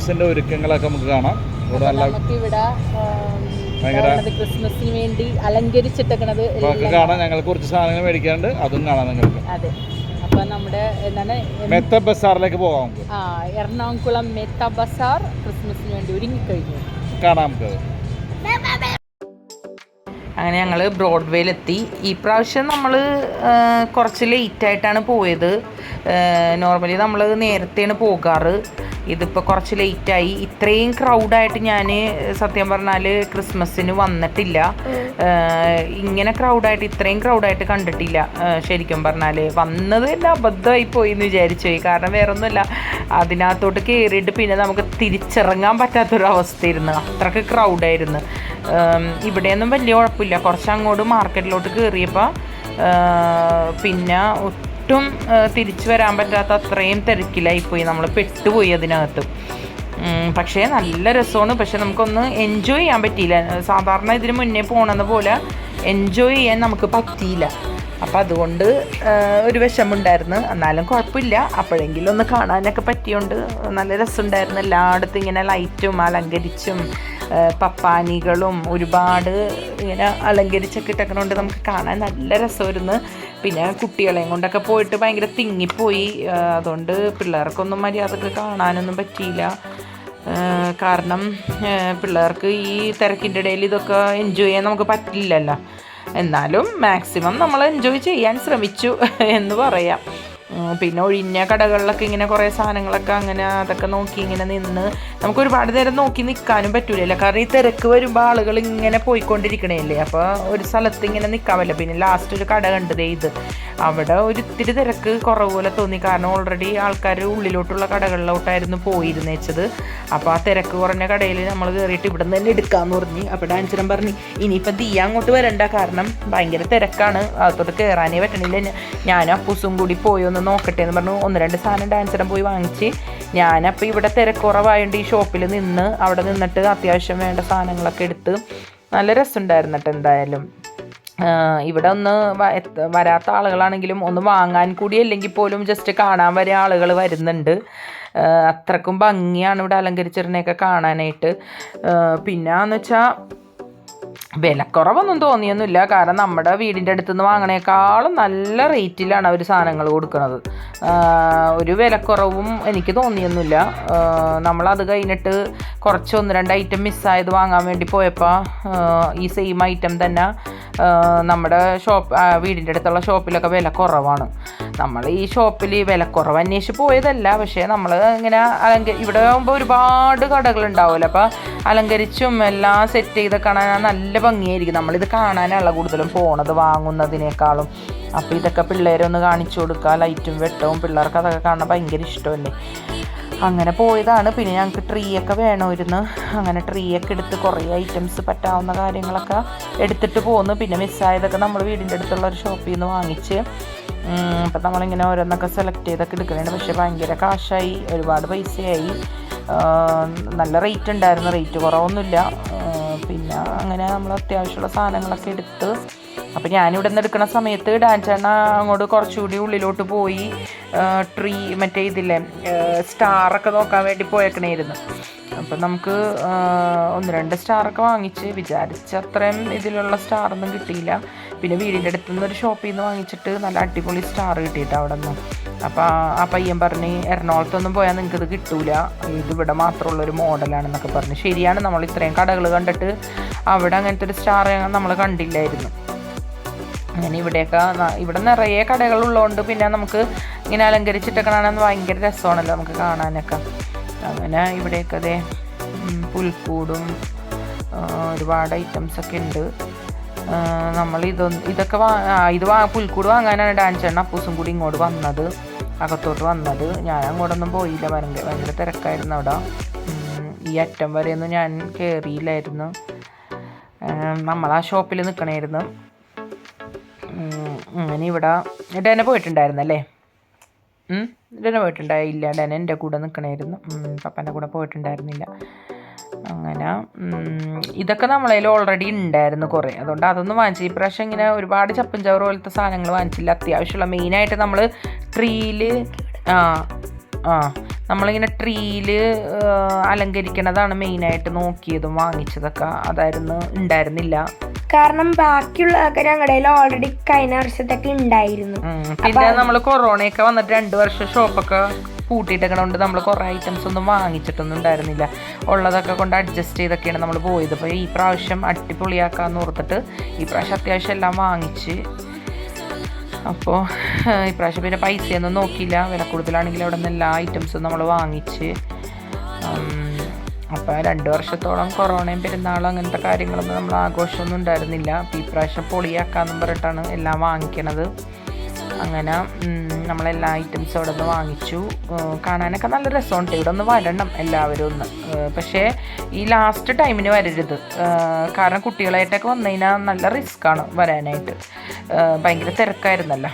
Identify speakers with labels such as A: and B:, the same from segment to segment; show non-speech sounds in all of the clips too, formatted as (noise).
A: ക്രിസ്മസിന്റെ ഒരുക്കങ്ങളൊക്കെ നമുക്ക് കാണാം. ഇവിടെ നല്ല
B: നമുക്ക് ഇവിടെ
A: ഭയങ്കര-
B: ക്രിസ്മസിന് വേണ്ടി അലങ്കരിച്ചിട്ടേക്കണത്
A: കാണാം. ഞങ്ങൾക്ക് കുറച്ച് സാധനങ്ങൾ മേടിക്കാണ്ട് അതും കാണാം നിങ്ങൾക്ക്.
B: അതെ. അപ്പൊ നമ്മുടെ എന്താണ്
A: മെത്ത ബസാറിലേക്ക് പോകാം നമുക്ക്.
B: ആ എറണാകുളം മെത്ത ബസാർ ക്രിസ്മസിന് വേണ്ടി ഒരുങ്ങിക്കഴിഞ്ഞു.
A: കാണാം നമുക്ക്
C: അങ്ങനെ ഞങ്ങൾ ബ്രോഡ്വേയിലെത്തി. ഈ പ്രാവശ്യം നമ്മൾ കുറച്ച് ലേറ്റ് ആയിട്ടാണ് പോയത്. നോർമലി നമ്മൾ നേരത്തെയാണ് പോകാറ്. ഇതിപ്പോൾ കുറച്ച് ലേറ്റായി ഇത്രയും ക്രൗഡായിട്ട് ഞാൻ സത്യം പറഞ്ഞാൽ ക്രിസ്മസിന് വന്നിട്ടില്ല. ഇങ്ങനെ ക്രൗഡായിട്ട് ഇത്രയും ക്രൗഡായിട്ട് കണ്ടിട്ടില്ല. ശരിക്കും പറഞ്ഞാൽ വന്നത് തന്നെ അബദ്ധമായി പോയി എന്ന് വിചാരിച്ചു. കാരണം വേറെ ഒന്നുമില്ല അതിനകത്തോട്ട് കയറിയിട്ട് പിന്നെ നമുക്ക് തിരിച്ചിറങ്ങാൻ പറ്റാത്തൊരവസ്ഥയായിരുന്നു. അത്രയ്ക്ക് ക്രൗഡായിരുന്നു ഇവിടെയൊന്നും വലിയ കുഴപ്പമില്ല. കുറച്ച് അങ്ങോട്ട് മാർക്കറ്റിലോട്ട് കയറിയപ്പോൾ പിന്നെ ഒട്ടും തിരിച്ചു വരാൻ പറ്റാത്ത അത്രയും തിരക്കിലായിപ്പോയി നമ്മൾ പെട്ടുപോയി അതിനകത്ത്. പക്ഷേ നല്ല രസമാണ്. പക്ഷെ നമുക്കൊന്ന് എൻജോയ് ചെയ്യാൻ പറ്റിയില്ല. സാധാരണ ഇതിന് മുന്നേ പോണെന്ന പോലെ എൻജോയ് ചെയ്യാൻ നമുക്ക് പറ്റിയില്ല. അപ്പം അതുകൊണ്ട് ഒരു വിഷമുണ്ടായിരുന്നു എന്നാലും കുഴപ്പമില്ല. അപ്പോഴെങ്കിലും ഒന്ന് കാണാനൊക്കെ പറ്റിയോണ്ട് നല്ല രസമുണ്ടായിരുന്നു. എല്ലായിടത്തും ഇങ്ങനെ ലൈറ്റും അലങ്കരിച്ചും പപ്പാനികളും ഒരുപാട് ഇങ്ങനെ അലങ്കരിച്ചൊക്കെ ഇട്ടേക്കണോണ്ട് നമുക്ക് കാണാൻ നല്ല രസമായിരുന്നു. പിന്നെ കുട്ടികളെയും കൊണ്ടൊക്കെ പോയിട്ട് ഭയങ്കര തിങ്ങിപ്പോയി. അതുകൊണ്ട് പിള്ളേർക്കൊന്നും മര്യാദയ്ക്ക് കാണാനൊന്നും പറ്റിയില്ല. കാരണം പിള്ളേർക്ക് ഈ തിരക്കിന്റെ ഇടയിൽ ഇതൊക്കെ എൻജോയ് ചെയ്യാൻ നമുക്ക് പറ്റില്ലല്ലോ. എന്നാലും മാക്സിമം നമ്മൾ എൻജോയ് ചെയ്യാൻ ശ്രമിച്ചു എന്ന് പറയാം. പിന്നെ ഒഴിഞ്ഞ കടകളിലൊക്കെ ഇങ്ങനെ കുറേ സാധനങ്ങളൊക്കെ അങ്ങനെ അതൊക്കെ നോക്കി ഇങ്ങനെ നിന്ന് നമുക്ക് ഒരുപാട് നേരം നോക്കി നിൽക്കാനും പറ്റൂലല്ലോ. കാരണം ഈ തിരക്ക് വരുമ്പോൾ ആളുകൾ ഇങ്ങനെ പോയിക്കൊണ്ടിരിക്കണേല്ലേ? അപ്പോൾ ഒരു സ്ഥലത്ത് ഇങ്ങനെ നിൽക്കാൻ പറ്റില്ല പിന്നെ ലാസ്റ്റ് ഒരു കട കണ്ടതേ ഇത്. അവിടെ ഒരു ഇത്തിരി തിരക്ക് കുറവ് പോലെ തോന്നി. കാരണം ഓൾറെഡി ആൾക്കാർ ഉള്ളിലോട്ടുള്ള കടകളിലോട്ടായിരുന്നു പോയിരുന്നേച്ചത്. അപ്പോൾ ആ തിരക്ക് കുറഞ്ഞ കടയിൽ നമ്മൾ കയറിയിട്ട് ഇവിടെ നിന്ന് തന്നെ എടുക്കാമെന്ന് പറഞ്ഞു. അപ്പോൾ ഡാൻസറും പറഞ്ഞു ഇനിയിപ്പോൾ തീ അങ്ങോട്ട് വരണ്ട. കാരണം ഭയങ്കര തിരക്കാണ്. അകത്തോട്ട് കയറാനേ പറ്റണില്ല. ഞാനും അപ്പൂസും കൂടി പോയി ഒന്ന് നോക്കട്ടെ എന്ന് പറഞ്ഞു. ഒന്ന് രണ്ട് സാധനം ഡാൻസറൻ പോയി വാങ്ങിച്ച്. ഞാനപ്പോൾ ഇവിടെ തിരക്കുറവായതുകൊണ്ട് ഈ ഷോപ്പിൽ നിന്ന് അവിടെ നിന്നിട്ട് അത്യാവശ്യം വേണ്ട സാധനങ്ങളൊക്കെ എടുത്ത് നല്ല രസമുണ്ടായിരുന്നു കേട്ടോ എന്തായാലും. ഇവിടെ ഒന്ന് വരാത്ത ആളുകളാണെങ്കിലും ഒന്ന് വാങ്ങാൻ കൂടി അല്ലെങ്കിൽ പോലും ജസ്റ്റ് കാണാൻ വരെ ആളുകൾ വരുന്നുണ്ട്. അത്രക്കും ഭംഗിയാണ് ഇവിടെ അലങ്കരിച്ചിരുന്നതൊക്കെ കാണാനായിട്ട്. പിന്നെ എന്ന് വെച്ചാൽ വിലക്കുറവൊന്നും തോന്നിയൊന്നുമില്ല. കാരണം നമ്മുടെ വീടിന്റെ അടുത്ത് നിന്ന് വാങ്ങണേക്കാളും നല്ല റേറ്റിലാണ് അവർ സാധനങ്ങൾ കൊടുക്കുന്നത്. ഒരു വിലക്കുറവും എനിക്ക് തോന്നിയൊന്നുമില്ല. നമ്മളത് കഴിഞ്ഞിട്ട് കുറച്ച് ഒന്ന് രണ്ട് ഐറ്റം മിസ്സായത് വാങ്ങാൻ വേണ്ടി പോയപ്പോൾ ഈ സെയിം ഐറ്റം തന്നെ നമ്മുടെ ഷോപ്പ് വീടിന്റെ അടുത്തുള്ള ഷോപ്പിലൊക്കെ വില കുറവാണ് നമ്മൾ ഈ ഷോപ്പിൽ വിലക്കുറവ് അന്വേഷിച്ച് പോയതല്ല. പക്ഷേ നമ്മൾ ഇങ്ങനെ അലങ്ക ഇവിടെ ആകുമ്പോൾ ഒരുപാട് കടകളുണ്ടാവുമല്ലോ അപ്പോൾ അലങ്കരിച്ചും എല്ലാം സെറ്റ് ചെയ്ത് കാണാൻ നല്ല ഭംഗിയായിരിക്കും. നമ്മളിത് കാണാനുള്ള കൂടുതലും പോണത് വാങ്ങുന്നതിനേക്കാളും. അപ്പോൾ ഇതൊക്കെ പിള്ളേരെ ഒന്ന് കാണിച്ചു കൊടുക്കുക ലൈറ്റും വെട്ടവും പിള്ളേർക്ക് അതൊക്കെ കാണാൻ ഭയങ്കര ഇഷ്ടമല്ലേ? അങ്ങനെ പോയതാണ്. പിന്നെ ഞങ്ങൾക്ക് ട്രീ ഒക്കെ വേണമായിരുന്നു. അങ്ങനെ ട്രീ ഒക്കെ എടുത്ത് കുറേ ഐറ്റംസ് പറ്റാവുന്ന കാര്യങ്ങളൊക്കെ എടുത്തിട്ട് പോന്നു. പിന്നെ മിസ്സായതൊക്കെ നമ്മൾ വീടിന്റെ അടുത്തുള്ള ഒരു ഷോപ്പിൽ നിന്ന് വാങ്ങിച്ച് അപ്പം നമ്മളിങ്ങനെ ഓരോന്നൊക്കെ സെലക്ട് ചെയ്തൊക്കെ എടുക്കുന്നുണ്ട് പക്ഷേ ഭയങ്കര കാശായി. ഒരുപാട് പൈസയായി. നല്ല റേറ്റ് ഉണ്ടായിരുന്നു. റേറ്റ് കുറവൊന്നുമില്ല. പിന്നെ അങ്ങനെ നമ്മൾ അത്യാവശ്യമുള്ള സാധനങ്ങളൊക്കെ എടുത്ത് അപ്പം ഞാനിവിടെ നിന്ന് എടുക്കുന്ന സമയത്ത് ഡാൻസേണ്ണ അങ്ങോട്ട് കുറച്ചുകൂടി ഉള്ളിലോട്ട് പോയി ട്രീ മറ്റേ ഇതില്ലേ സ്റ്റാറൊക്കെ നോക്കാൻ വേണ്ടി പോയേക്കണേയിരുന്നു. അപ്പം നമുക്ക് ഒന്ന് രണ്ട് സ്റ്റാറൊക്കെ വാങ്ങിച്ച് വിചാരിച്ച അത്രയും ഇതിലുള്ള സ്റ്റാറൊന്നും കിട്ടിയില്ല. പിന്നെ വീടിന്റെ അടുത്തുനിന്ന് ഒരു ഷോപ്പിൽ നിന്ന് വാങ്ങിച്ചിട്ട് നല്ല അടിപൊളി സ്റ്റാർ കിട്ടിയിട്ട് അവിടെ നിന്ന് അപ്പോൾ ആ പയ്യൻ പറഞ്ഞ് എറണാകുളത്തൊന്നും പോയാൽ നിങ്ങൾക്ക് ഇത് കിട്ടൂല. ഇത് ഇവിടെ മാത്രമുള്ള ഒരു മോഡലാണെന്നൊക്കെ പറഞ്ഞു. ശരിയാണ് നമ്മൾ ഇത്രയും കടകൾ കണ്ടിട്ട് അവിടെ അങ്ങനത്തെ ഒരു സ്റ്റാർ നമ്മൾ കണ്ടില്ലായിരുന്നു. അങ്ങനെ ഇവിടെയൊക്കെ ഇവിടെ നിറയെ കടകളുള്ളതുകൊണ്ട് പിന്നെ നമുക്ക് ഇങ്ങനെ അലങ്കരിച്ചിട്ടൊക്കെ കാണാൻ ഭയങ്കര രസമാണല്ലോ നമുക്ക് കാണാനൊക്കെ. അങ്ങനെ ഇവിടെയൊക്കെ അതെ പുൽക്കൂടും ഒരുപാട് ഐറ്റംസ് ഒക്കെ ഉണ്ട്. നമ്മൾ ഇതൊന്ന് ഇതൊക്കെ വാ ഇത് വാ പുൽക്കൂട് വാങ്ങാനാണ് ഡാൻസ് ചേട്ടൻ അപ്പൂസും കൂടി ഇങ്ങോട്ട് വന്നത്. അകത്തോട്ട് വന്നത്. ഞാൻ അങ്ങോട്ടൊന്നും പോയില്ല. ഭയങ്കര ഭയങ്കര തിരക്കായിരുന്നു അവിടെ. ഈ അറ്റം വരെയൊന്നും ഞാൻ കയറിയില്ലായിരുന്നു നമ്മൾ ആ ഷോപ്പിൽ നിൽക്കണമായിരുന്നു അങ്ങനെ ഇവിടെ ഡെന പോയിട്ടുണ്ടായിരുന്നല്ലേ ഡെന പോയിട്ടുണ്ടായില്ല. ഡെന എന്റെ കൂടെ നിൽക്കണമായിരുന്നു പപ്പന്റെ കൂടെ പോയിട്ടുണ്ടായിരുന്നില്ല. അങ്ങനെ ഇതൊക്കെ നമ്മളതിൽ ഓൾറെഡി ഉണ്ടായിരുന്നു കുറേ. അതുകൊണ്ട് അതൊന്നും വാങ്ങിച്ചു ഈ പ്രാവശ്യം ഇങ്ങനെ ഒരുപാട് ചപ്പും ചവറ് പോലത്തെ സാധനങ്ങൾ വാങ്ങിച്ചില്ല. അത്യാവശ്യമുള്ള മെയിനായിട്ട് നമ്മൾ ട്രീയിൽ ആ ആ നമ്മളിങ്ങനെ ട്രീയിൽ അലങ്കരിക്കണതാണ് മെയിനായിട്ട് നോക്കിയതും വാങ്ങിച്ചതൊക്കെ അതായിരുന്നു ഉണ്ടായിരുന്നില്ല
D: കാരണം ബാക്കിയുള്ളതൊക്കെ ഞങ്ങളുടെ ഓൾറെഡി കഴിഞ്ഞ വർഷത്തൊക്കെ ഉണ്ടായിരുന്നു.
C: പിന്നെ നമ്മൾ കൊറോണയൊക്കെ വന്നിട്ട് രണ്ടു വർഷം ഷോപ്പൊക്കെ പൂട്ടിയിട്ടൊക്കെ നമ്മൾ കുറേ ഐറ്റംസ് ഒന്നും വാങ്ങിച്ചിട്ടൊന്നും ഉണ്ടായിരുന്നില്ല. ഉള്ളതൊക്കെ കൊണ്ട് അഡ്ജസ്റ്റ് ചെയ്തൊക്കെയാണ് നമ്മൾ പോയത്. അപ്പോൾ ഈ പ്രാവശ്യം അടിപൊളിയാക്കാന്ന് ഓർത്തിട്ട് ഈ പ്രാവശ്യം അത്യാവശ്യം എല്ലാം വാങ്ങിച്ച്. അപ്പോൾ ഇപ്രാവശ്യം പിന്നെ പൈസയൊന്നും നോക്കിയില്ല. വില കൂടുതലാണെങ്കിൽ അവിടെ നിന്ന് എല്ലാ ഐറ്റംസും നമ്മൾ വാങ്ങിച്ച്. അപ്പോൾ രണ്ട് വർഷത്തോളം കൊറോണയും പെരുന്നാളും അങ്ങനത്തെ കാര്യങ്ങളൊന്നും നമ്മൾ ആഘോഷമൊന്നും ഉണ്ടായിരുന്നില്ല. അപ്പോൾ ഈ പ്രാവശ്യം പൊളിയാക്കാന്നും പറഞ്ഞിട്ടാണ് എല്ലാം വാങ്ങിക്കണത്. അങ്ങനെ നമ്മളെല്ലാ ഐറ്റംസും അവിടെ നിന്ന് വാങ്ങിച്ചു കാണാനൊക്കെ നല്ല രസമുണ്ട്. ഇവിടെ ഒന്ന് വരണം എല്ലാവരും ഒന്ന്. പക്ഷേ ഈ ലാസ്റ്റ് ടൈമിന് വരരുത്. കാരണം കുട്ടികളായിട്ടൊക്കെ വന്നു കഴിഞ്ഞാൽ നല്ല റിസ്ക്കാണ് വരാനായിട്ട്. ഭയങ്കര തിരക്കായിരുന്നല്ലോ.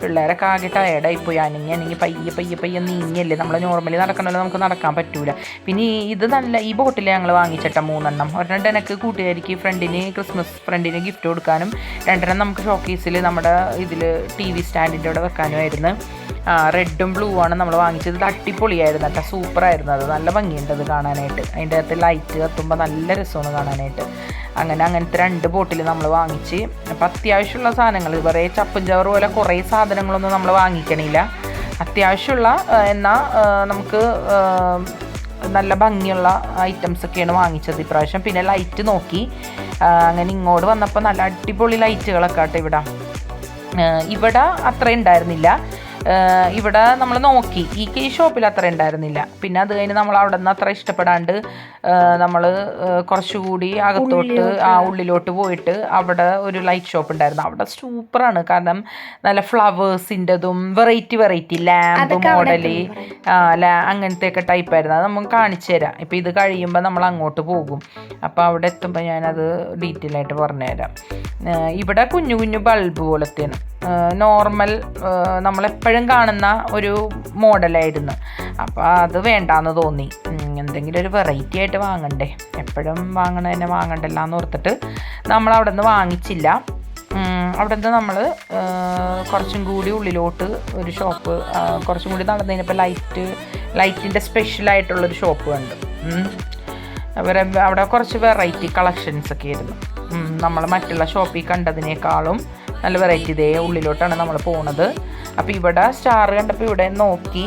C: പിള്ളേരൊക്കെ ആകെ ടയർഡായിപ്പോയി അനങ്ങി അനങ്ങി പയ്യെ പയ്യെ പയ്യെ നീങ്ങിയല്ലേ? നമ്മൾ നോർമലി നടക്കണമല്ലോ നമുക്ക് നടക്കാൻ പറ്റൂല. പിന്നെ ഈ ഇത് നല്ല ഈ ബോട്ടിൽ ഞങ്ങൾ വാങ്ങിച്ചിട്ട മൂന്നെണ്ണം. ഒരെണ്ണം എനിക്ക് കൂട്ടുകാരിക്ക് ഫ്രണ്ടിന് ക്രിസ്മസ് ഫ്രണ്ടിന് ഗിഫ്റ്റ് കൊടുക്കാനും രണ്ടെണ്ണം നമുക്ക് ഷോക്കേസിൽ നമ്മുടെ ഇതിൽ ടി വി സ്റ്റാൻഡിന്റെ അവിടെ വെക്കാനുമായിരുന്നു. റെഡും ബ്ലൂ ആണ് നമ്മൾ വാങ്ങിച്ചത്. ഇത് അടിപൊളിയായിരുന്നു കേട്ടോ. സൂപ്പറായിരുന്നു. അത് നല്ല ഭംഗിയുണ്ട് അത് കാണാനായിട്ട്. അതിന്റെ അകത്ത് ലൈറ്റ് കത്തുമ്പോൾ നല്ല രസമാണ് കാണാനായിട്ട്. അങ്ങനെ അങ്ങനത്തെ രണ്ട് ബോട്ടിൽ നമ്മൾ വാങ്ങിച്ച്. അപ്പോൾ അത്യാവശ്യമുള്ള സാധനങ്ങൾ കുറേ ചപ്പും ചവറ് പോലെ കുറേ സാധനങ്ങളൊന്നും നമ്മൾ വാങ്ങിക്കണില്ല. അത്യാവശ്യമുള്ള എന്നാൽ നമുക്ക് നല്ല ഭംഗിയുള്ള ഐറ്റംസ് ഒക്കെയാണ് വാങ്ങിച്ചത് ഇപ്രാവശ്യം. പിന്നെ ലൈറ്റ് നോക്കി. അങ്ങനെ ഇങ്ങോട്ട് വന്നപ്പോൾ നല്ല അടിപൊളി ലൈറ്റുകളൊക്കെ ആട്ടോ ഇവിടെ. ഇവിടെ അത്ര ഉണ്ടായിരുന്നില്ല. ഇവിടെ നമ്മൾ നോക്കി. ഈ കെ ഷോപ്പിൽ അത്ര ഉണ്ടായിരുന്നില്ല. പിന്നെ അത് കഴിഞ്ഞ് നമ്മൾ അവിടെ നിന്ന് അത്ര ഇഷ്ടപ്പെടാണ്ട് നമ്മൾ കുറച്ചുകൂടി അകത്തോട്ട് ആ ഉള്ളിലോട്ട് പോയിട്ട് അവിടെ ഒരു ലൈറ്റ് ഷോപ്പ് ഉണ്ടായിരുന്നു. അവിടെ സൂപ്പറാണ്. കാരണം നല്ല ഫ്ലവേഴ്സിന്റെതും വെറൈറ്റി വെറൈറ്റി ലാമ്പ് മോഡൽ അങ്ങനത്തെ ഒക്കെ ടൈപ്പ് ആയിരുന്നു. അത് നമുക്ക് കാണിച്ചു തരാം. ഇപ്പം ഇത് കഴിയുമ്പോൾ നമ്മൾ അങ്ങോട്ട് പോകും. അപ്പോൾ അവിടെ എത്തുമ്പോൾ ഞാനത് ഡീറ്റെയിൽ ആയിട്ട് പറഞ്ഞുതരാം. ഇവിടെ കുഞ്ഞു കുഞ്ഞു ബൾബ് പോലത്തെയാണ്. നോർമൽ നമ്മളെപ്പോഴും കാണുന്ന ഒരു മോഡലായിരുന്നു. അപ്പോൾ അത് വേണ്ടാന്ന് തോന്നി. എന്തെങ്കിലും ഒരു വെറൈറ്റി ആയിട്ട് വാങ്ങണ്ടേ? എപ്പോഴും വാങ്ങണതന്നെ വാങ്ങണ്ടല്ല എന്ന് ഓർത്തിട്ട് നമ്മൾ അവിടെ നിന്ന് വാങ്ങിച്ചില്ല. അവിടെ നിന്ന് നമ്മൾ കുറച്ചും കൂടി ഉള്ളിലോട്ട് ഒരു ഷോപ്പ് കുറച്ചും കൂടി നടന്നതിനിപ്പോൾ ലൈറ്റ് ലൈറ്റിന്റെ സ്പെഷ്യലായിട്ടുള്ളൊരു ഷോപ്പ് കണ്ടു. അവരെ അവിടെ കുറച്ച് വെറൈറ്റി കളക്ഷൻസ് ഒക്കെ ആയിരുന്നു. നമ്മൾ മറ്റുള്ള ഷോപ്പിൽ കണ്ടതിനേക്കാളും നല്ല വെറൈറ്റി ഇതേ ഉള്ളിലോട്ടാണ് നമ്മൾ പോണത്. അപ്പോൾ ഇവിടെ സ്റ്റാർ കണ്ടപ്പോൾ ഇവിടെ നോക്കി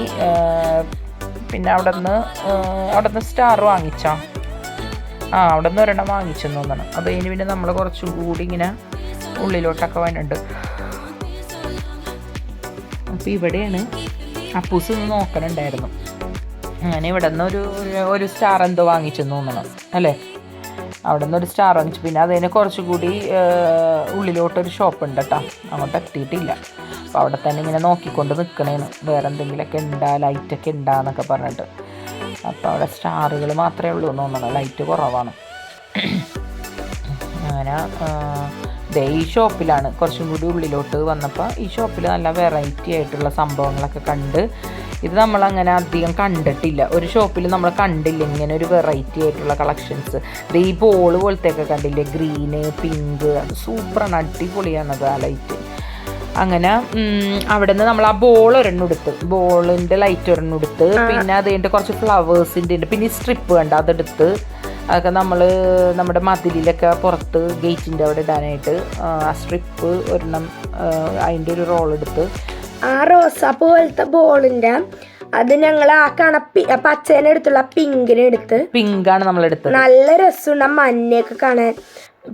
C: പിന്നെ അവിടെ നിന്ന് അവിടെ നിന്ന് സ്റ്റാർ വാങ്ങിച്ചാ. ആ അവിടെ നിന്ന് ഒരെണ്ണം വാങ്ങിച്ചെന്ന് തോന്നണം. അത് കഴിഞ്ഞ് പിന്നെ നമ്മൾ കുറച്ചും കൂടി ഇങ്ങനെ ഉള്ളിലോട്ടൊക്കെ വന്നിട്ടുണ്ട് അപ്പോൾ ഇവിടെയാണ് അപ്പൂസ് ഒന്ന് നോക്കണുണ്ടായിരുന്നു. അങ്ങനെ ഇവിടെ നിന്ന് ഒരു- ഒരു സ്റ്റാർ എന്തോ വാങ്ങിച്ചെന്ന് തോന്നണം. അല്ലേ? അവിടെ നിന്ന് ഒരു സ്റ്റാർ വാങ്ങിച്ചു. പിന്നെ അതിന് കുറച്ചുകൂടി ഉള്ളിലോട്ടൊരു ഷോപ്പ് ഉണ്ട് കേട്ടോ അങ്ങോട്ട് എത്തിയിട്ടില്ല. അപ്പോൾ അവിടെ തന്നെ ഇങ്ങനെ നോക്കിക്കൊണ്ട് നിൽക്കണേന്ന് വേറെ എന്തെങ്കിലുമൊക്കെ ഉണ്ടാ ലൈറ്റൊക്കെ ഉണ്ടാന്നൊക്കെ പറഞ്ഞിട്ട്. അപ്പോൾ അവിടെ സ്റ്റാറുകൾ മാത്രമേ ഉള്ളൂ എന്ന് തോന്നണം. ലൈറ്റ് കുറവാണ്. അങ്ങനെ ദേ ഈ ഷോപ്പിലാണ് കുറച്ചും കൂടി ഉള്ളിലോട്ട് വന്നപ്പോൾ ഈ ഷോപ്പിൽ നല്ല വെറൈറ്റി ആയിട്ടുള്ള സംഭവങ്ങളൊക്കെ കണ്ട് ഇത് നമ്മൾ അങ്ങനെ അധികം കണ്ടിട്ടില്ല. ഒരു ഷോപ്പിൽ നമ്മൾ കണ്ടില്ല ഇങ്ങനെ ഒരു വെറൈറ്റി ആയിട്ടുള്ള കളക്ഷൻസ് ഈ ബോൾ പോലത്തെ ഒക്കെ കണ്ടില്ലേ ഗ്രീന് പിങ്ക് സൂപ്പറാണ് അടിപൊളിയാണ് ആ ലൈറ്റ് അങ്ങനെ അവിടെ നിന്ന് നമ്മൾ ആ ബോൾ ഒരെണ്ണം എടുത്ത്. ബോളിന്റെ ലൈറ്റ് ഒരെണ്ണം എടുത്ത്. പിന്നെ അത് കഴിഞ്ഞിട്ട് കുറച്ച് ഫ്ലവേഴ്സിന്റെ ഉണ്ട്. പിന്നെ ഈ സ്ട്രിപ്പ് കണ്ട അതെടുത്ത്. അതൊക്കെ നമ്മൾ നമ്മുടെ മതിലിലൊക്കെ പുറത്ത് ഗേറ്റിന്റെ അവിടെ ഇടാനായിട്ട് ആ സ്ട്രിപ്പ് ഒരെണ്ണം അതിന്റെ ഒരു റോൾ എടുത്ത്
D: ആ റോസാ പോലത്തെ ബോളിന്റെ. അത് ഞങ്ങൾ ആ കണ പച്ചേനെ എടുത്തുള്ള പിങ്കിനെ എടുത്ത്
C: പിങ്കാണ് നമ്മൾ എടുത്തത്.
D: നല്ല രസമുണ്ട് ആ മഞ്ഞയൊക്കെ കാണാൻ.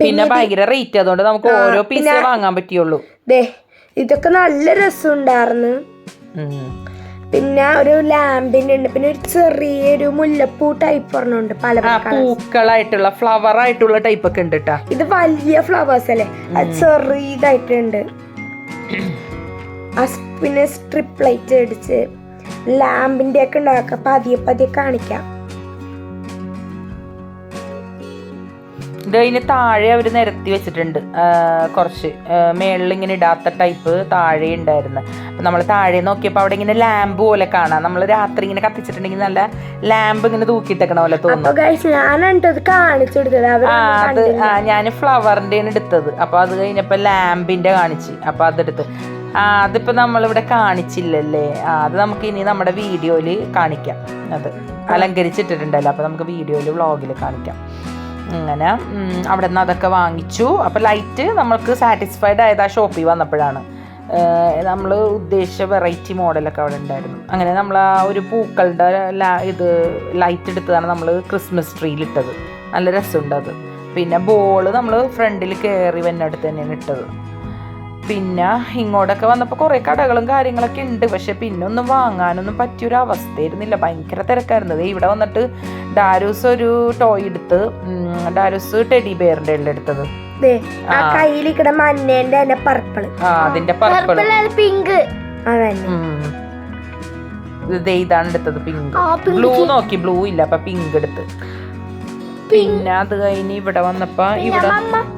C: പിന്നെ ഭയങ്കര റേറ്റ് അതുകൊണ്ട് നമുക്ക് ഓരോ പീസേ വാങ്ങാൻ പറ്റിയുള്ളൂ
D: ദേ ഇതൊക്കെ നല്ല രസമുണ്ടായിരുന്നു. പിന്നെ ഒരു ലാമ്പിന്റെ ഉണ്ട്. പിന്നെ ഒരു ചെറിയൊരു മുല്ലപ്പൂ ടൈപ്പ് പറഞ്ഞുണ്ട് പല.
C: പൂക്കളായിട്ടുള്ള ഫ്ലവർ ആയിട്ടുള്ള ടൈപ്പ് ഒക്കെ ഉണ്ട്
D: ഇത് വലിയ ഫ്ലവേഴ്സ് അല്ലേ? അത് ചെറിയതായിട്ടുണ്ട്. (coughs) പിന്നെ സ്ട്രിപ്പ് ലൈറ്റ് അടിച്ച് ലാമ്പിന്റെ ഒക്കെ ഉണ്ടാക്കാം പതിയെ പതിയെ കാണിക്കാം.
C: ഇതിന് താഴെ അവർ നിരത്തി വെച്ചിട്ടുണ്ട്. കുറച്ച് മേളിൽ ഇങ്ങനെ ഇടാത്ത ടൈപ്പ് താഴെ ഉണ്ടായിരുന്നു. അപ്പം നമ്മൾ താഴെ നോക്കിയപ്പോൾ അവിടെ ഇങ്ങനെ ലാമ്പ് പോലെ കാണാം. നമ്മൾ രാത്രി ഇങ്ങനെ കത്തിച്ചിട്ടുണ്ടെങ്കിൽ നല്ല ലാമ്പ് ഇങ്ങനെ തൂക്കിയിട്ടേക്കണ പോലെ
D: തോന്നുന്നു
C: ആ അത് ഞാൻ ഫ്ലവറിന്റെ ആണ് എടുത്തത്. അപ്പോൾ അത് കഴിഞ്ഞപ്പോൾ ലാമ്പിന്റെ കാണിച്ച്. അപ്പോൾ അതെടുത്ത്. ആ അതിപ്പോ നമ്മളിവിടെ കാണിച്ചില്ലല്ലേ? ആ അത് നമുക്ക് ഇനി നമ്മുടെ വീഡിയോയിൽ കാണിക്കാം. അത് അലങ്കരിച്ചിട്ടിട്ടുണ്ടല്ലോ. അപ്പോൾ നമുക്ക് വീഡിയോയിൽ വ്ളോഗിൽ കാണിക്കാം. അങ്ങനെ അവിടെ നിന്ന് അതൊക്കെ വാങ്ങിച്ചു. അപ്പോൾ ലൈറ്റ് നമ്മൾക്ക് സാറ്റിസ്ഫൈഡ് ആയത് ആ ഷോപ്പിൽ വന്നപ്പോഴാണ്. നമ്മൾ ഉദ്ദേശിച്ച വെറൈറ്റി മോഡലൊക്കെ അവിടെ ഉണ്ടായിരുന്നു. അങ്ങനെ നമ്മൾ ആ ഒരു പൂക്കളുടെ ഇത് ലൈറ്റ് എടുത്തതാണ് നമ്മൾ ക്രിസ്മസ് ട്രീയിൽ ഇട്ടത്. നല്ല രസമുണ്ട് അത്. പിന്നെ ബോൾ നമ്മൾ ഫ്രണ്ടിൽ കയറി വന്നടുത്ത് തന്നെയാണ് ഇട്ടത്. പിന്നെ ഇങ്ങോട്ടൊക്കെ വന്നപ്പോൾ കുറേ കടകളും കാര്യങ്ങളൊക്കെ ഉണ്ട്. പക്ഷെ പിന്നെ ഒന്നും വാങ്ങാനൊന്നും പറ്റിയൊരു അവസ്ഥയായിരുന്നില്ല ഭയങ്കര തിരക്കായിരുന്നു. ദേ ഇവിടെ വന്നിട്ട് ഡാരൂസ് ഒരു ടോയ് എടുത്ത് ഡാരൂസ് ടെഡി ബെയറിന്റെ ഉള്ള എടുത്തത്.
D: ദേ ആ
C: ആ. അതിന്റെ പർപ്പിൾ
D: പിങ്ക്.
C: ഇതാണ് എടുത്തത് പിങ്ക്.
D: ആ,
C: ബ്ലൂ നോക്കി ബ്ലൂ ഇല്ല. അപ്പൊ പിങ്ക് എടുത്ത്. പിന്നെ അത് കഴിഞ്ഞ് ഇവിടെ വന്നപ്പോ ഇവിടെ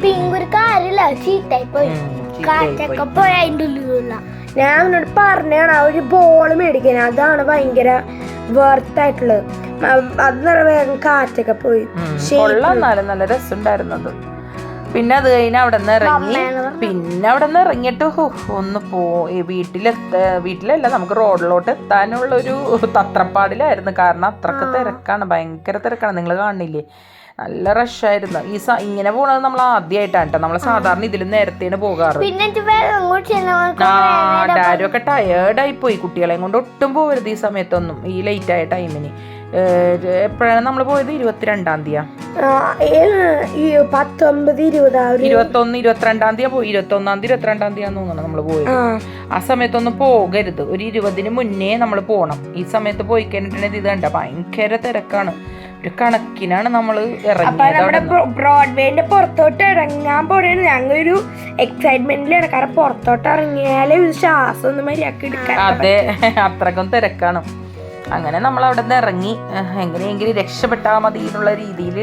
E: പിങ്ക് ഒരു കാര്യമില്ല. ചീത്തായി പോയി. കാറ്റൊക്കെ
C: പോയി.
E: ഉള്ളിലുള്ള.
D: ഞാൻ അവനോട് പറഞ്ഞാണ് ആ ഒരു ബോൾ മേടിക്കാൻ. അതാണ് ഭയങ്കര വർത്ത് ആയിട്ടുള്ളത്. മ- അത് വേഗം കാറ്റൊക്കെ പോയി.
C: കൊള്ളാന്നാലും നല്ല രസമുണ്ടായിരുന്നത്. പിന്നെ അത് കഴിഞ്ഞ് അവിടെ നിന്ന് ഇറങ്ങി പിന്നെ അവിടെ നിന്ന് ഇറങ്ങിയിട്ട് ഒന്ന് പോ വീട്ടിലെത്ത വീട്ടിലല്ല നമുക്ക് റോഡിലോട്ട് എത്താനുള്ള ഒരു തത്രപ്പാടിലായിരുന്നു. കാരണം അത്രയ്ക്ക് തിരക്കാണ് ഭയങ്കര തിരക്കാണ്. നിങ്ങൾ കാണില്ലേ നല്ല റഷായിരുന്നു ഈ സ ഇങ്ങനെ പോണത് നമ്മൾ ആദ്യമായിട്ടാണ് കേട്ടോ നമ്മൾ സാധാരണ ഇതിൽ നേരത്തെയാണ് പോകാറ്. ഡാരും ഒക്കെ ടയേർഡായി പോയി കുട്ടികളെയും കൊണ്ട്. ഒട്ടും പോകരുത് ഈ സമയത്തൊന്നും. ഈ ലേറ്റ് ആയ ടൈമിന് എപ്പോഴാണ് നമ്മൾ പോയത്? ഇരുപത്തിരണ്ടാം തീയതി ഇരുപത്തൊന്ന് ഇരുപത്തിരണ്ടാം തീയതി പോയി. ഇരുപത്തൊന്നാം തീയതി ഇരുപത്തിരണ്ടാം തീയതി തോന്നുന്നു നമ്മൾ പോയത്.
D: ആ.
C: ആ സമയത്തൊന്നും പോകരുത്. ഒരു ഇരുപതിന് മുന്നേ നമ്മൾ പോകണം ഈ സമയത്ത് പോയി കഴിഞ്ഞിട്ടുണ്ടെങ്കിൽ ഇത് കണ്ട ഭയങ്കര തിരക്കാണ്. ഒരു കണക്കിനാണ് നമ്മൾ
D: ബ്രോഡ്വേന്റെ പുറത്തോട്ട് ഇറങ്ങാൻ പോണേണ് ഞങ്ങൾ ഒരു എക്സൈറ്റ്മെന്റിലാണ് കാരണം പുറത്തോട്ട് ഇറങ്ങിയാലേ ഒരു ശ്വാസം ഒന്ന് മര്യാദയ്ക്ക് എടുക്കാൻ
C: അതെ അത്രക്കും തിരക്കാണ്. അങ്ങനെ നമ്മൾ അവിടെ നിന്ന് ഇറങ്ങി എങ്ങനെയെങ്കിലും രക്ഷപ്പെട്ടാൽ മതി എന്നുള്ള രീതിയിൽ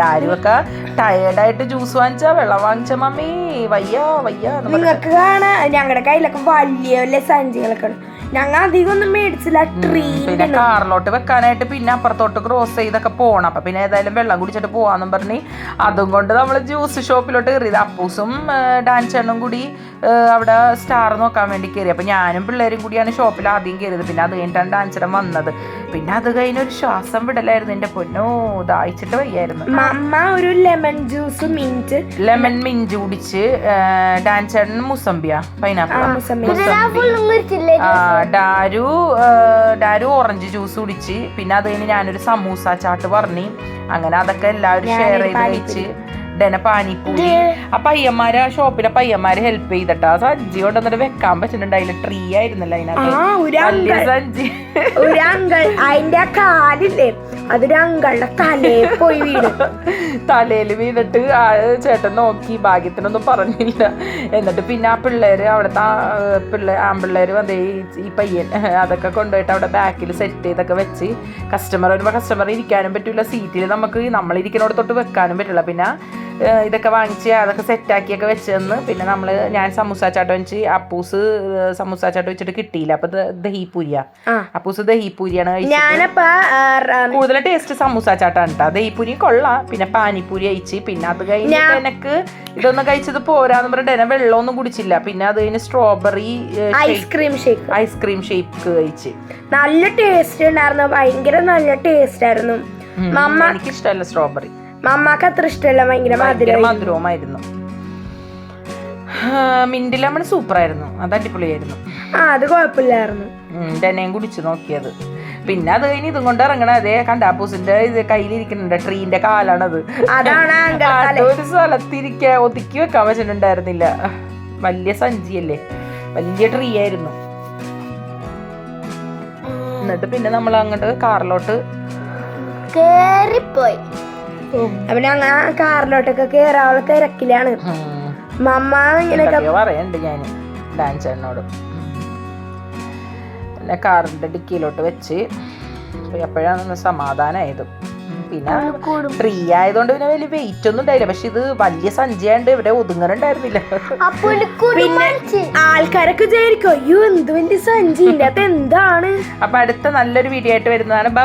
C: ഡാരുവൊക്കെ ടയേർഡായിട്ട് ജ്യൂസ് വാങ്ങിച്ചാ വെള്ളം വാങ്ങിച്ച മമ്മി വയ്യ വയ്യ
D: നിങ്ങൾക്ക് കാണാൻ ഞങ്ങളുടെ കയ്യിലൊക്കെ വലിയ വലിയ സഞ്ചികളൊക്കെ ഉണ്ട്. ഞങ്ങൾ അധികം ഒന്നും മേടിച്ചില്ല ട്രീന്റെ
C: പിന്നെ കാറിലോട്ട് വെക്കാനായിട്ട് പിന്നെ അപ്പുറത്തോട്ട് ക്രോസ് ചെയ്തൊക്കെ പോകണം അപ്പൊ പിന്നെ ഏതായാലും വെള്ളം കുടിച്ചിട്ട് പോവാന്നും പറഞ്ഞ് അതും കൊണ്ട് നമ്മൾ ജ്യൂസ് ഷോപ്പിലോട്ട് കയറിയത്. അപ്പൂസും ഡാൻസണ്ണും കൂടി അവിടെ സ്റ്റാർ നോക്കാൻ വേണ്ടി കയറി. അപ്പൊ ഞാനും പിള്ളേരും കൂടിയാണ് ഷോപ്പിൽ ആദ്യം കയറിയത്. പിന്നെ അത് കഴിഞ്ഞിട്ടാണ് ഡാൻസിടം വന്നത്. പിന്നെ അത് കഴിഞ്ഞ് ഒരു ശ്വാസം വിടലായിരുന്നു എന്റെ പൊന്നോ. ദാഹിച്ചിട്ട് വയ്യായിരുന്നു.
D: അമ്മ ഒരു lemon juice mint
C: lemon mint കുടിച്ച് ഡാൻസേട്ടൻ മുസംബിയ പൈനാപ്പിൾ
D: മുസംബി.
E: ഫുള്ളും കുടിച്ചില്ലേ?
C: ആ, ഡാരു ഡാരു ഓറഞ്ച് ജ്യൂസ് കുടിച്ച്. പിന്നെ അത് കഴിഞ്ഞ് ഞാനൊരു സമൂസ ചാട്ട് പറഞ്ഞു. അങ്ങനെ അതൊക്കെ എല്ലാവരും ഷെയർ ചെയ്ത് കഴിച്ച്. ഡെന പാനിപ്പൂരി. ആ പയ്യന്മാര് ആ ഷോപ്പിലെ പയ്യന്മാര് ഹെൽപ്പ് ചെയ്തിട്ട്. ആ സഞ്ചി കൊണ്ടുവന്നിട്ട് വെക്കാൻ പറ്റുന്നുണ്ടായില്ല ട്രീ ആയിരുന്നല്ലോ
D: ആ
C: അതിനകത്ത് സഞ്ചി
D: ഒരു അങ്കൾ. അതിന്റെ കാലില്ലേ? അതൊരു അങ്കളുടെ തലേ പോയി വീട്
C: തലയിൽ വീണിട്ട് ആ ചേട്ടൻ നോക്കി. ഭാഗ്യത്തിനൊന്നും പറഞ്ഞില്ല. എന്നിട്ട് പിന്നെ ആ പിള്ളേര് അവിടുത്തെ ആ, പിള്ളേ ആൺപിള്ളേര് വന്നേ ഈ പയ്യൻ അതൊക്കെ കൊണ്ടുപോയിട്ട് അവിടെ ബാക്കിൽ സെറ്റ് ചെയ്തൊക്കെ വെച്ച് കസ്റ്റമർ വരുമ്പോൾ കസ്റ്റമർ ഇരിക്കാനും പറ്റില്ല സീറ്റിൽ നമുക്ക് നമ്മളിരിക്കുന്നിടത്തോട്ട് വെക്കാനും പറ്റില്ല. പിന്നെ ഇതൊക്കെ വാങ്ങിച്ച് അതൊക്കെ സെറ്റാക്കിയൊക്കെ വെച്ച് തന്ന് പിന്നെ നമ്മൾ ഞാൻ സമൂസ ചാട്ടം വെച്ച് അപ്പൂസ് സമൂസ ചാട്ടം വെച്ചിട്ട് കിട്ടിയില്ല. അപ്പൊ ദഹിപൂരിയാ. അപ്പൂസ് ദഹിപൂരിയാണ് കൂടുതൽ ടേസ്റ്റ് സമൂസ ചാട്ടാണ് കേട്ടോ ദഹിപൂരി കൊള്ളാം. പിന്നെ പാനിപ്പൂരി അയച്ച് പിന്നെ അത് കഴിഞ്ഞ് എനിക്ക് ഇതൊന്നും കഴിച്ചത് പോരാന്ന് പറഞ്ഞിട്ട് എന്നെ വെള്ളമൊന്നും കുടിച്ചില്ല. പിന്നെ അത് കഴിഞ്ഞ് strawberry
D: ice cream shake
C: ice cream shake കഴിച്ച്.
D: നല്ല ടേസ്റ്റ് ഉണ്ടായിരുന്നു. ഭയങ്കര നല്ല ടേസ്റ്റ് ആയിരുന്നു.
C: എനിക്ക് ഇഷ്ടമല്ല സ്ട്രോബെറി
D: മമ്മക്ക് അത്ര ഇഷ്ടമല്ല ഭയങ്കര
C: ഭയങ്കര
D: മധുരം
C: മധുരവുമായിരുന്നു. ആയിരുന്നു സൂപ്പറായിരുന്നു. അത് അടിപൊളിയായിരുന്നു.
D: ആ അത് കുഴപ്പമില്ലായിരുന്നു.
C: ഡെനയും കുടിച്ചു നോക്കിയത്. പിന്നെ അത് കഴിഞ്ഞ് ഇതും കൊണ്ട് ഇറങ്ങണ അതേ കണ്ടാപ്പൂസിന്റെ ഇത് കയ്യിലിരിക്കുന്നുണ്ട് ട്രീന്റെ കാലാണത്.
D: അതാണ്
C: ഒരു സ്ഥലത്തിരിക്കാൻ ഒതുക്കി വെക്കാൻ പറ്റുന്നുണ്ടായിരുന്നില്ല. വലിയ സഞ്ചിയല്ലേ? വലിയ ട്രീ ആയിരുന്നു. എന്നിട്ട് പിന്നെ നമ്മൾ അങ്ങോട്ട് കാറിലോട്ട്
E: കേറിപ്പോയി.
D: അപ്പൊ ഞങ്ങൾ കാറിലോട്ടൊക്കെ കേറാനുള്ള തിരക്കിലാണ്. മമ്മ ഇങ്ങനെയൊക്കെ
C: പറയണ്ട് ഞാൻ ഡാൻസ് ചേട്ടനോട് പിന്നെ കാറിന്റെ ഡിക്കിയിലോട്ട് വെച്ച് എപ്പോഴാണ് സമാധാനമായത് പിന്നെ ഫ്രീ ആയതുകൊണ്ട് പിന്നെ വലിയ വെയിറ്റ് ഒന്നും ഉണ്ടായില്ല. പക്ഷെ ഇത് വലിയ സഞ്ചിയാണ്ട് ഇവിടെ ഒതുങ്ങനുണ്ടായിരുന്നില്ല
D: പിന്നെ ആൾക്കാരൊക്കെ വിചാരിക്കും അയ്യോ എന്ത് വലിയ സഞ്ചി ഇല്ലാത്ത എന്താണ്
C: അപ്പൊ അടുത്ത നല്ലൊരു വീഡിയോ ആയിട്ട് വരുന്നതാണ്. ബൈ